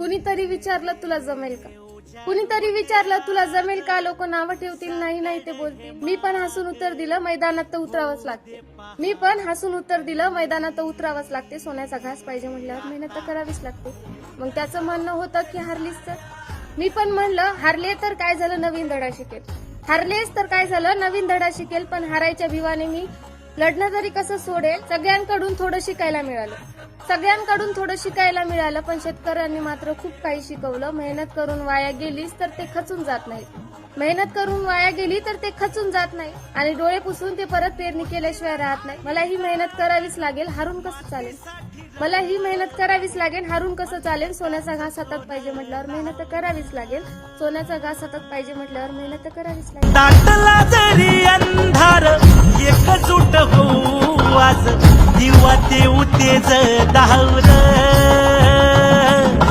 कुणीतरी विचारलं तुला जमेल का? कुणीतरी विचारलं तुला जमेल का? लोक नावं ठेवतील नाही नाही ते बोलतील. मी पण हसून उत्तर दिलं मैदानात तर उतरावंच लागते. मी पण हसून उत्तर दिलं मैदानात तर उतरावंच लागते सोन्याचा घास पाहिजे म्हटल्यावर मेहनत तर करावीच लागते. मग त्याचं म्हणणं होतं की हारलीस तर मी पण म्हणलं हारले तर काय झालं नवीन धडा शिकेल. हारलेच तर काय झालं नवीन धडा शिकेल पण हारायच्या भिवाने मी लढणं तरी कसं सोडेल सगळ्यांकडून थोडं शिकायला मिळालं. सगळ्यांकडून थोडं शिकायला मिळालं पण शेतकऱ्यांनी मात्र खूप काही शिकवलं. मेहनत करून वाया गेलीस तर ते खचून जात नाही मेहनत करून वाया गेली तर ते खचून जात नाही. आणि डोळे पुसून ते परत पेरणी केल्याशिवाय राहत नाही. मला ही मेहनत करावीच लागेल हारून कसं चालेल? मला ही मेहनत करावीच लागेल हारून कसं चालेल? सोन्याचा घास हातात पाहिजे म्हटल्यावर मेहनत करावीच लागेल. सोन्याचा घास हातात पाहिजे म्हटल्यावर मेहनत तर करावीच लागेल. ते आज दिवा